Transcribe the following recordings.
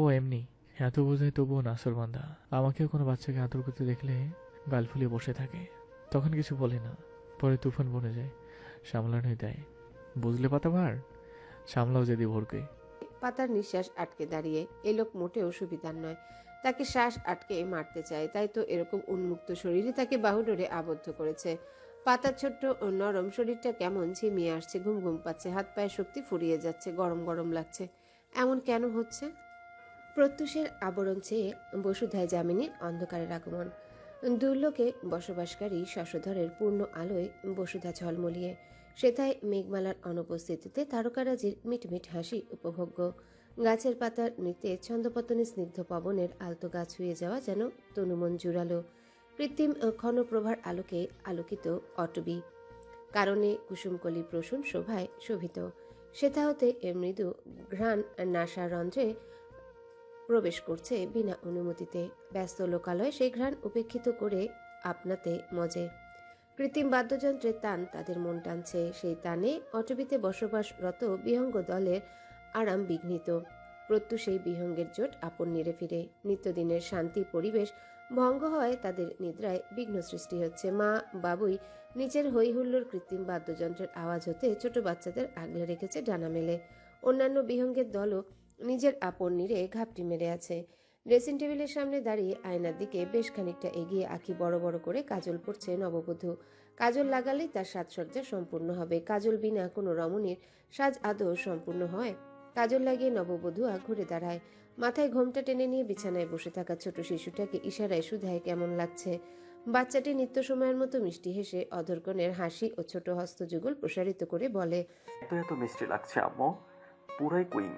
ও এমনি, এত বোঝায় তবুও নাসরবান্ধা আমাকেও কোনো বাচ্চাকে আদর করতে দেখলে গাল ফুলিয়ে বসে থাকে। তখন কিছু বলে না, পরে তুফান বনে যায়, সামলানোই দেয়। বুঝলে পাতা ভার সামলাও যদি ভোরকে। পাতার নিঃশ্বাস আটকে দাঁড়িয়ে, এ লোক মোটেও সুবিধার নয়। তাকে শ্বাস আটকে মারতে চায়, তাই তো এরকম উন্মুক্ত শরীরে তাকে বাহুডোরে আবদ্ধ করেছে। পাতার ছোট্ট ও নরম শরীরটা কেমন ঝিমিয়ে আসছে, ঘুম ঘুম পাচ্ছে, হাত পায়ে শক্তি ফুরিয়ে যাচ্ছে, গরম গরম লাগছে। এমন কেন হচ্ছে? প্রত্যুষের আবরণ চেয়ে বসুধায় যামিনীর অন্ধকারের আগমন। দুর্লোকে বসবাসকারী শশধরের পূর্ণ আলোয় বসুধা ঝলমলিয়ে সেথায় মেঘমালার অনুপস্থিতিতে তারকারাজির মিটমিট হাসি উপভোগ্য। গাছের পাতার নৃত্যে ছন্দপতনে স্নিগ্ধ পবনের আলতো গাছ হয়ে যাওয়া যেন তনুমন জুড়ালো। কৃত্রিম ক্ষণপ্রভার আলোকে আলোকিত অটবি। কারণে কুসুমকলি প্রসূন শোভায় শোভিত। সেথা হতে মৃদু ঘ্রাণ নাসারন্ধ্রে প্রবেশ করছে বিনা অনুমতিতে। ব্যস্ত লোকালয়ে সেই ঘ্রাণ উপেক্ষিত করে আপনাতে মজে। কৃত্রিম বাদ্যযন্ত্রের টান তাদের মন টানছে। সেই টানে অটবিতে বসবাসরত বিহঙ্গ দলের আরাম বিঘ্নিত। প্রত্যু সেই বিহঙ্গের জোট আপন নেড়ে ফিরে। নিত্যদিনের শান্তি পরিবেশ ভঙ্গ হয় তাদের নিদ্রায় বিঘ্ন সৃষ্টি হচ্ছে। মা, বাবুই নিচের হই হুল্লোর কৃত্রিম বাদ্যযন্ত্রের আওয়াজ হতে ছোট বাচ্চাদের আগলে রেখেছে ডানা মেলে। অন্যান্য বিহঙ্গের দলও নিজের আপন নিরে ঘাপটি মেরে আছে। ড্রেসিং টেবিলের সামনে দাঁড়িয়ে আয়নার দিকে বেশ খানিকটা এগিয়ে আঁকি বড় বড় করে কাজল পড়ছে নববধূ। কাজল লাগালেই তার সাজসজ্জা সম্পূর্ণ হবে। কাজল বিনা কোনো রমণীর সাজ আদৌ সম্পূর্ণ হয়। কাজল লাগিয়ে নববধূ ঘুরে দাঁড়ায়। মাথায় ঘোমটা টেনে নিয়ে বিছানায় বসে থাকা ছোট শিশুটাকে ইশারায় শুধায় কেমন লাগছে। বাচ্চাটি নিত্য সময়ের মতো মিষ্টি হেসে অধরকনের হাসি ও ছোট হস্তযুগল প্রসারিত করে বলে, এত এত মিষ্টি লাগছে, আম্মু। পুরাই কুইন।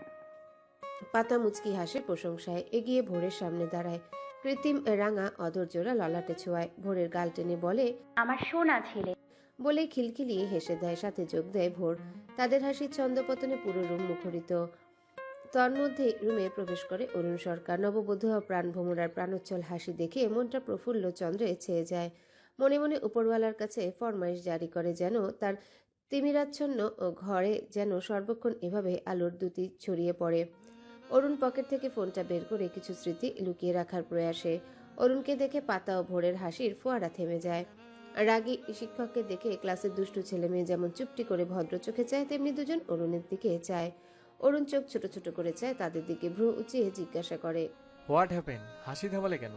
পাতা মুচকি হাসে প্রশংসায় এগিয়ে ভোরের সামনে দাঁড়ায়। কৃত্রিম রাঙা অধৈর্যরা ললাটে ছোঁয়ায়। ভোরের গাল টেনে বলে আমার সোনা ছেলে। বলেই খিলখিলিয়ে হেসে দেয় সাথে যোগ দেয় ভোর। তাদের হাসির ছন্দপতনে পুরো রুম মুখরিত। তন্মধ্যে রুমে প্রবেশ করে অরুণ সরকার। নববধূ ও প্রাণ ভ্রমরার প্রাণোচ্ছল হাসি দেখে মনটা প্রফুল্ল চন্দ্রে ছেয়ে যায়। মনে মনে উপরওয়ালার কাছে ফরমাইশ জারি করে যেন তার তিমিরাচ্ছন্ন ও ঘরে যেন সর্বক্ষণ এভাবে আলোর দুতি ছড়িয়ে পড়ে। অরুণ পকেট থেকে ফোনটা বের করে কিছু স্মৃতি লুকিয়ে রাখার প্রয়াসে। অরুণকে দেখে পাতা ও ভোরের হাসির ফোয়ারা থেমে যায়। রাগী শিক্ষককে দেখে ক্লাসের দুষ্টু ছেলে মেয়ে যেমন চুপটি করে ভদ্র চোখে চায় তেমনি দুজন অরুণের দিকে চায়। অরুণ চোখ ছোট ছোট করে চায় তাদের দিকে ভ্রু উঁচিয়ে জিজ্ঞাসা করে। What happen? হাসি থামালে কেন?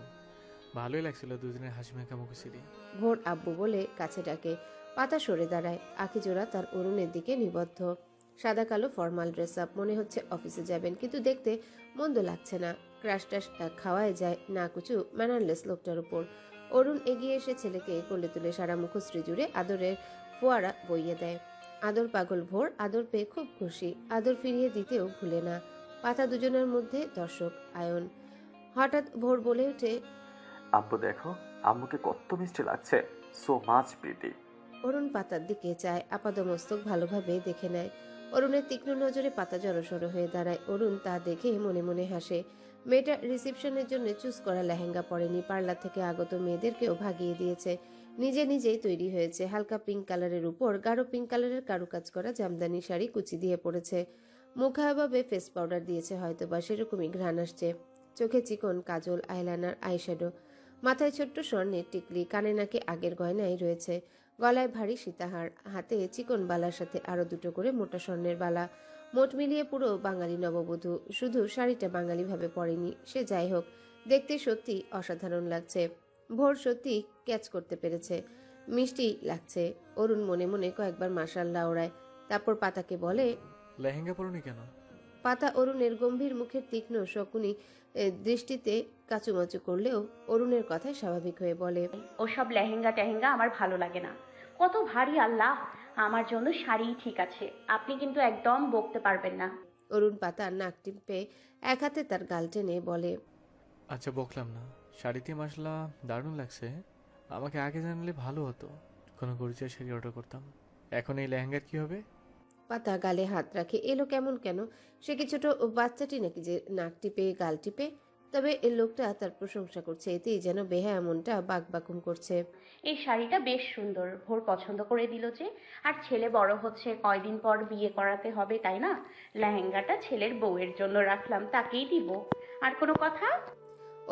ভালোই লাগছিল দুজনের হাসি মাখা মুখশ্রী ভোর আব্বু বলে কাছে ডাকে। পাতা সরে দাঁড়ায়। আখি জোড়া তার অরুণের দিকে নিবদ্ধ। সাদা কালো ফর্মাল ড্রেস আপ মনে হচ্ছে অফিসে যাবেন কিন্তু দেখতে মন্দ লাগছে না। ক্রাশ টাশ খাওয়ায় যায় না কুচু ম্যানারলেস লোকটার উপর। অরুণ এগিয়ে এসে ছেলেকে কোলে তুলে সারা মুখশ্রী জুড়ে আদরের ফোয়ারা বইয়ে দেয়। আদর পাগল ভোর আদর পেয়ে খুব খুশি। আদর ফিরিয়ে দিতেও ভুলে না। পাতা দুজনের মধ্যে দর্শক আয়ন। হঠাৎ ভোর বলে ওঠে আব্বু দেখো আম্মুকে কত মিষ্টি লাগছে। সো মাচ প্রীতি অরুণ পাতার দিকে চায় আপাদমস্তক ভালোভাবে দেখে নেয়। অরুণের তীক্ষ্ণ নজরে পাতা জড়সড় হয়ে দাঁড়ায়। অরুণ তা দেখে মনে মনে হাসে। মেয়েটা রিসেপশনের জন্য চুজ করা লেহেঙ্গা পরেনি, পার্লার থেকে আগত মেয়েদেরকেও ভাগিয়ে দিয়েছে। নিজে নিজেই তৈরি হয়েছে, হালকা পিঙ্ক কালারের উপর গাঢ় পিঙ্ক কালারের কারুকাজ করা জামদানি শাড়ি কুচি দিয়ে পড়েছে। মুখাভাবে ফেস পাউডার দিয়েছে হয়তো বা সেরকমই ঘ্রাণ আসছে। চোখে চিকন, কাজল আইলাইনার আইশ্যাডো মাথায় ছোট্ট স্বর্ণের টিকলি, কানে নাকে আগের গয়নাই রয়েছে। গলায় ভারী সীতাহার হাতে চিকন বালার সাথে আরও দুটো করে মোটা স্বর্ণের বালা। মোট মিলিয়ে পুরো বাঙালি নববধূ। শুধু শাড়িটা বাঙালি ভাবে পরেনি সে যাই হোক দেখতে সত্যি অসাধারণ লাগছে। ভোর সত্যি ক্যাচ করতে পেরেছে। মিষ্টি লাগছে। অরুণ মনে মনে কয়েকবার মাসাল্লা ওড়ায়। তারপর পাতাকে বলে লেহেঙ্গা পরনি কেন? পাতা অরুণের গম্ভীর মুখের তীক্ষ্ণ শকুনি দৃষ্টিতে কাচুমাচু করলেও অরুণের কথায় স্বাভাবিক হয়ে বলে ওসব লেহেঙ্গা টেহেঙ্গা আমার ভালো লাগে না। কত ভারী আল্লাহ। আমার জন্য শাড়ি ঠিক আছে আপনি কিন্তু একদম বকতে পারবেন না। অরুণ পাতা নাক টিপে এক হাতে তার গাল টেনে বলে আচ্ছা বকলাম না। শাড়িতে মশলা দারুণ লাগছে। আমাকে আগে জানলে ভালো হতো। কোনো পরিচয় শাড়ি অর্ডার করতাম। এখন এই লেহেঙ্গার কি হবে? পাতা গালে হাত রাখে এলো কেমন কেন? সে কিছুটা বাচ্চাটি নাকি যে নাক টিপে গাল টিপে? তবে এই লোকটা তার প্রশংসা করছে এতেই যেন বেহা এমনটা বাক বাকুম করছে। এই শাড়িটা বেশ সুন্দর ভোর পছন্দ করে দিল যে। আর ছেলে বড় হচ্ছে কয়দিন পর বিয়ে করাতে হবে তাই না? লেহেঙ্গাটা ছেলের বউয়ের জন্য রাখলাম তাকেই দিব। আর কোনো কথা?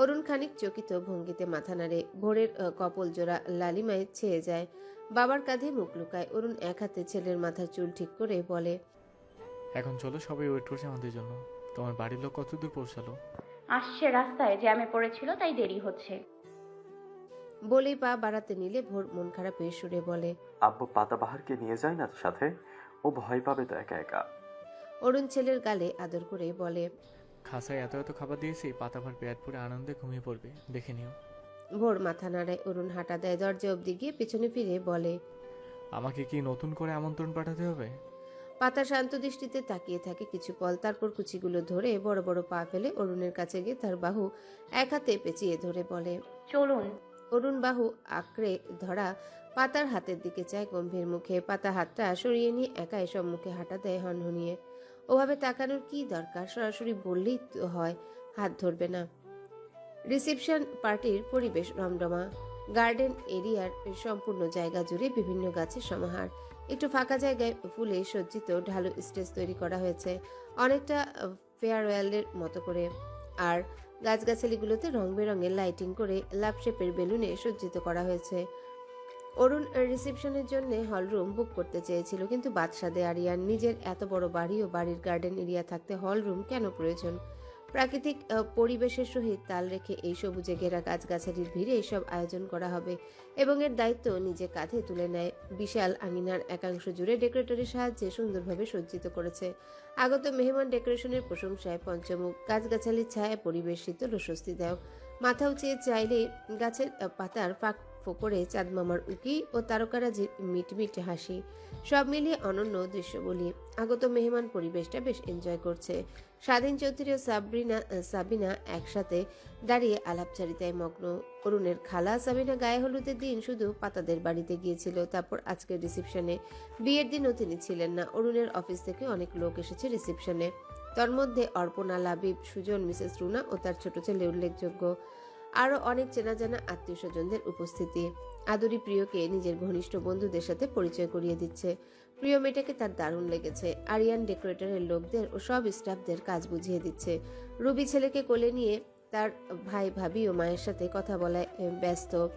অরুণ খানিক চকিত ভঙ্গিতে মাথা নাড়ে ভোরের কপল জোড়া লালিমায় ছেয়ে যায়। বাবার কাঁধে মুখ লুকায় অরুণ এক হাতে ছেলের মাথার চুল ঠিক করে বলে এখন চলো সবাই ওয়েট করছে আমাদের জন্য। তোমার বাড়ির লোক কতদূর পৌঁছালো? আসছে রাস্তায় জ্যামে পড়েছিল তাই দেরি হচ্ছে। বলেই পা বাড়াতে নিলে ভোর মন খারাপ হয়ে সুরে বলে আব্বু পাতাবাহারকে নিয়ে যায় না সাথে? ও ভয় পাবে তো একা একা। অরুণ ছেলের গালে আদর করে বলে খাসায় এত এত খাবার দিয়েছি পাতা ভার পেট পরে আনন্দে ঘুমিয়ে পড়বে দেখে নিও। ভোর মাথা নাড়ায় অরুণ হাঁটা দেয় দরজা অব্দি গিয়ে পিছনে ফিরে বলে আমাকে কি নতুন করে আমন্ত্রণ পাঠাতে হবে? পাতা শান্ত দৃষ্টিতে তাকিয়ে থাকে কিছু পল তারপর কুচিগুলো ধরে বড় বড় পা ফেলে অরুণের কাছে গিয়ে তার বাহু এক হাতে পেঁচিয়ে ধরে বলে চলুন। অরুণ বাহু আঁকড়ে ধরা পাতার হাতের দিকে চায় গম্ভীর মুখে। পাতা হাতটা সরিয়ে নিয়ে একাই মুখে হাঁটা দেয় হনহনিয়ে। ওভাবে তাকানোর কি দরকার? সরাসরি বললেই তো হয় হাত ধরবে না। রিসেপশন পার্টির পরিবেশ রমরমা। গার্ডেন এরিয়ার সম্পূর্ণ জায়গা জুড়ে বিভিন্ন গাছের সমাহার। একটু ফাঁকা জায়গায় ফুলে সজ্জিত ঢালু স্টেজ তৈরি করা হয়েছে অনেকটা ফেয়ারওয়েলের মতো করে। আর গাছগাছালিগুলোতে রং বেরঙের লাইটিং করে লাভ শেপের বেলুনে সজ্জিত করা হয়েছে। অরুণ রিসেপশনের জন্য হলরুম বুক করতে চেয়েছিল, কিন্তু বাদশাদে আরিয়ান নিজের এত বড় বাড়ি ও বাড়ির গার্ডেন এরিয়া থাকতে হলরুম কেন প্রয়োজন? প্রাকৃতিক পরিবেশের সহিত তাল রেখে এই সবুজে ঘেরা গাছগাছালির ভিড়ে এসব আয়োজন করা হবে এবং এর দায়িত্ব নিজে কাঁধে তুলে নেয়। বিশাল আঙিনার একাংশ জুড়ে ডেকোরেটরের সাহায্যে সুন্দরভাবে সজ্জিত করেছে। আগত মেহমান ডেকোরেশনের প্রশংসায় পঞ্চমুখ গাছগাছালির ছায়া পরিবেশ শীতল ও স্বস্তিদায়ক মাথা উঁচিয়ে চাইলে গাছের পাতার ফাঁক ফোকরে চাঁদমামার উকি ও তারকারাজির মিটমিট হাসি। সব মিলিয়ে অনন্য দৃশ্য বলি। আগত মেহমান পরিবেশটা বেশ এনজয় করছে। স্বাধীন চৌধুরী ও সাবরিনা সাবিনা একসাথে দাঁড়িয়ে আলাপচারিতায় মগ্ন। অরুণের খালা সাবিনা গায়ে হলুদের দিন শুধু পাতাদের বাড়িতে গিয়েছিল, তারপর আজকের রিসেপশনে বিয়ের দিনও তিনি ছিলেন না। অরুণের অফিস থেকে অনেক লোক এসেছে রিসেপশনে। তন্মধ্যে অর্পণা, লাবিব, সুজন, মিসেস রুনা ও তার ছোট ছেলে উল্লেখযোগ্য। আরও অনেক চেনা জানা আত্মীয় স্বজনদের উপস্থিতি। আদুরি প্রিয়কে নিজের ঘনিষ্ঠ বন্ধুদের সাথে পরিচয় করিয়ে দিচ্ছে। প্রিয় মেয়েটাকে তার দারুণ লেগেছে। আরিয়ান ডেকোরেটরের লোকদের ও সব স্টাফদের কাজ বুঝিয়ে দিচ্ছে। রুবি ছেলেকে কোলে নিয়ে তার ভাই ভাবি ও মায়ের সাথে কথা বলায় ব্যস্ত।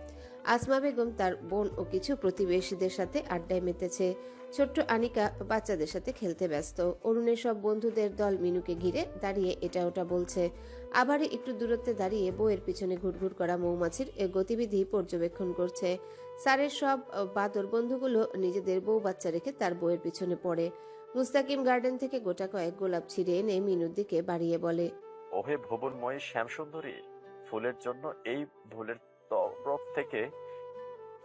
আসমা বেগম তার বোন ও কিছু প্রতিবেশীদের সাথে আড্ডায় মেতেছে। ছোট্ট আনিকা বাচ্চাদের সাথে খেলতে ব্যস্ত। অরুণের সব বন্ধুদের দল মিনুকে ঘিরে দাঁড়িয়ে এটা ওটা বলছে। আবার একটু দূরত্বে দাঁড়িয়ে বউয়ের পিছনে ঘুরঘুর করা মৌমাছির গতিবিধি পর্যবেক্ষণ করছে। স্যারের সব বাদর বন্ধুগুলো নিজেদের বউ বাচ্চা রেখে তার বউয়ের পিছনে পড়ে। মুস্তাকিম গার্ডেন থেকে গোটা কয়েক গোলাপ ছিঁড়ে এনে মিনুর দিকে বাড়িয়ে বলে, ওহে ভুবনময়ী শ্যামসুন্দরী, ফুলের জন্য এই ফুলের তরফ থেকে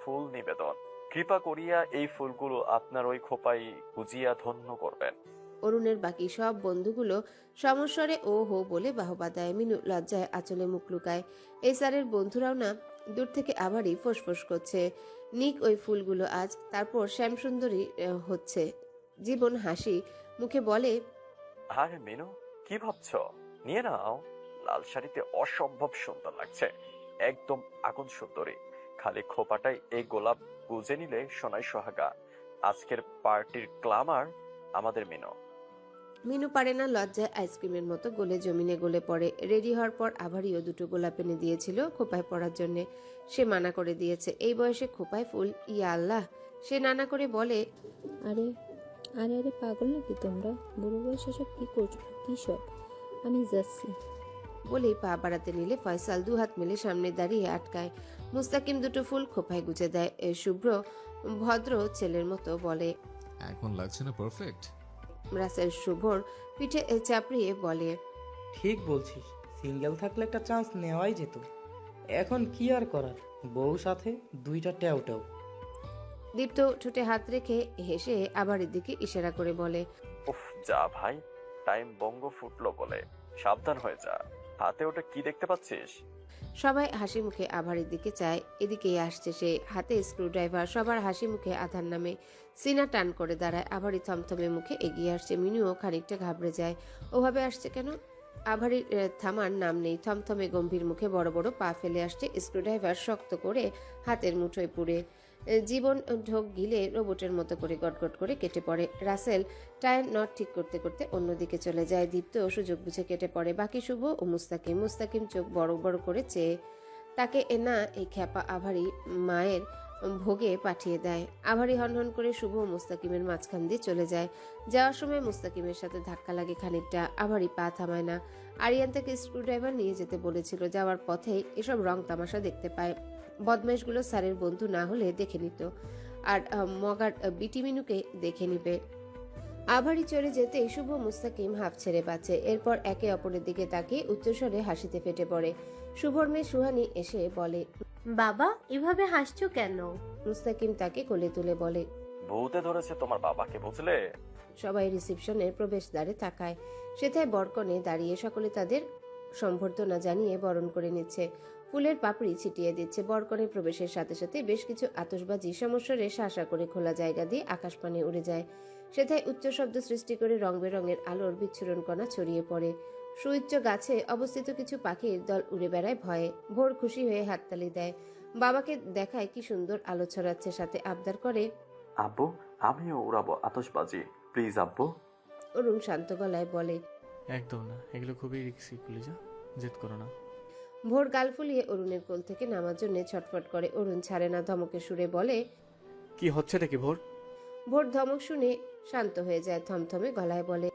ফুল নিবেদন। কৃপা করিয়া এই ফুলগুলো আপনার ওই খোপাই গুজিয়া ধন্য করবেন। অরুণের বাকি সব বন্ধুগুলো সমস্বরে ও হো বলে বাহবা দেয়। মিনু লজ্জায় আঁচলে মুখ লুকায়। এই স্যারের বন্ধুরাও না দূর থেকে আবারই ফোঁসফোঁস করছে। নিক ওই ফুলগুলো আজ তারপর শ্যামসুন্দরী আহ, হচ্ছে। জীবন হাসি মুখে বলে আরে মিনু কি ভাবছ? নিয়ে নাও। লাল শাড়িতে অসম্ভব সুন্দর লাগছে। একদম আগুন সুন্দরী। খালি খোপাটাই এই গোলাপ গুজে নিলে সোনাই সোহাগা। আজকের পার্টির ক্লামার আমাদের মিনু। মিনু পারে না লজ্জায় আইসক্রিমের মতো গোলে জমিনে গলে পড়ে। রেডি হওয়ার পর আবারও দুটো গোলাপ এনে দিয়েছিল খোপায় পড়ার জন্যে। সে মানা করে দিয়েছে এই বয়সে খোপায় ফুল ইয়া আল্লাহ। সে নানা করে বলে আরে আরে আরে পাগল নাকি তোমরা? বুড়ো বয়সে সব কি করছ? কি সব? আমি যাচ্ছি। বলেই পা বাড়াতে নিলে ফয়সাল দু হাত মেলে সামনে দাঁড়িয়ে আটকায়। মুস্তাকিম দুটো ফুল খোপায় গুজে দেয় এ শুভ্র ভদ্র ছেলের মতো বলে। এখন লাগছে না পারফেক্ট রাসেল শুভর পিঠে এ চাপড়িয়ে বলে। ঠিক বলছিস সিঙ্গেল থাকলে একটা চান্স নেওয়াই যেত। এখন কি আর করার? বউ সাথে দুইটা ট্যাও ট্যাও দীপ্ত ঠোঁটে হাত রেখে হেসে আবার এদিকে ইশারা করে বলে উফ যা ভাই টাইম বঙ্গ ফুটলো বলে। সাবধান হয়ে যা। হাতে ওটা কি দেখতে পাচ্ছিস? সবাই হাসি মুখে আভারের দিকে চায়, এদিকেই আসছে সে হাতে স্ক্রুড্রাইভার সবার হাসি মুখে আধার নামে। সিনা টান করে দাঁড়ায়, আভারি থমথমে মুখে এগিয়ে আসছে, মিনুও খানিকটা ঘাবড়ে যায়। ওভাবে আসছে কেন? আভারির থামার নাম নেই, থমথমে গম্ভীর মুখে বড় বড় পা ফেলে আসছে স্ক্রুড্রাইভার শক্ত করে হাতের মুঠোয় পুড়ে। জীবন ঢোক গিলে রোবটের মতো করে গটগট করে কেটে পড়ে। রাসেল টায়ার নট ঠিক করতে করতে অন্যদিকে চলে যায়। দীপ্ত সুযোগ বুঝে কেটে পড়ে। বাকি শুভ ও মুস্তাকিম। মুস্তাকিম চোখ বড় বড় করে চেয়ে তাকে এ না এই খ্যাপা আভারি মায়ের ভোগে পাঠিয়ে দেয়। আভারি হনহন করে শুভ মুস্তাকিমের মাঝখান দিয়ে চলে যায়। যাওয়ার সময় মুস্তাকিমের সাথে ধাক্কা লাগে খানিকটা। আভারি পা থামায় না। আরিয়ান তাকে স্ক্রুড্রাইভার নিয়ে যেতে বলেছিল। যাওয়ার পথেই এসব রং তামাশা দেখতে পায়। বদমাইশগুলো স্যারের বন্ধু না হলে দেখে নিত। আর মগার আহ, বিটিমিনুকে দেখে নিবে। আভারি চলে যেতে শুভ মুস্তাকিম হাফ ছেড়ে বাঁচে। এরপর একে অপরের দিকে তাকিয়ে উচ্চস্বরে হাসিতে ফেটে পড়ে। শুভর মেয়ে সুহানি এসে বলে বাবা এভাবে হাসছো কেন? মুস্তাকিম তাকে কোলে তুলে বলে বউতে ধরেছে তোমার বাবাকে বুঝলে? সবাই রিসেপশনের প্রবেশদ্বারে তাকায়। সেথায় বরকনে দাঁড়িয়ে সকলে তাদের সম্বর্ধনা জানিয়ে বরণ করে নিচ্ছে। ফুলের পাপড়ি ছিটিয়ে দিচ্ছে। বরকনের প্রবেশের সাথে সাথে বেশ কিছু আতশবাজি সমস্বরে শাসা করে খোলা জায়গা দিয়ে আকাশপানে উড়ে যায়। সেথায় উচ্চ শব্দ সৃষ্টি করে রং বেরঙের আলোর বিচ্ছুরণ কণা ছড়িয়ে পড়ে। সুউচ্চ গাছে অবস্থিত কিছু পাখির দল উড়ে বেড়ায় ভয়ে। ভোর খুশি হয়ে হাততালি দেয়। বাবাকে দেখায় কি সুন্দর আলো ছড়াচ্ছে সাথে আবদার করে আব্বু আমিও উড়াবো আতশবাজি। প্লিজ আব্বু। অরুণ শান্ত গলায় বলে একদম না এগুলো খুবই রিক্সি কুলিজা জেদ করো না। ভোর গাল ফুলিয়ে অরুণের কোল থেকে নামার জন্য ছটফট করে। অরুণ ছাড়ে না ধমকে সুরে বলে কি হচ্ছে নাকি ভোর? ভোর ধমক শুনে শান্ত হয়ে যায় থমথমে গলায় বলে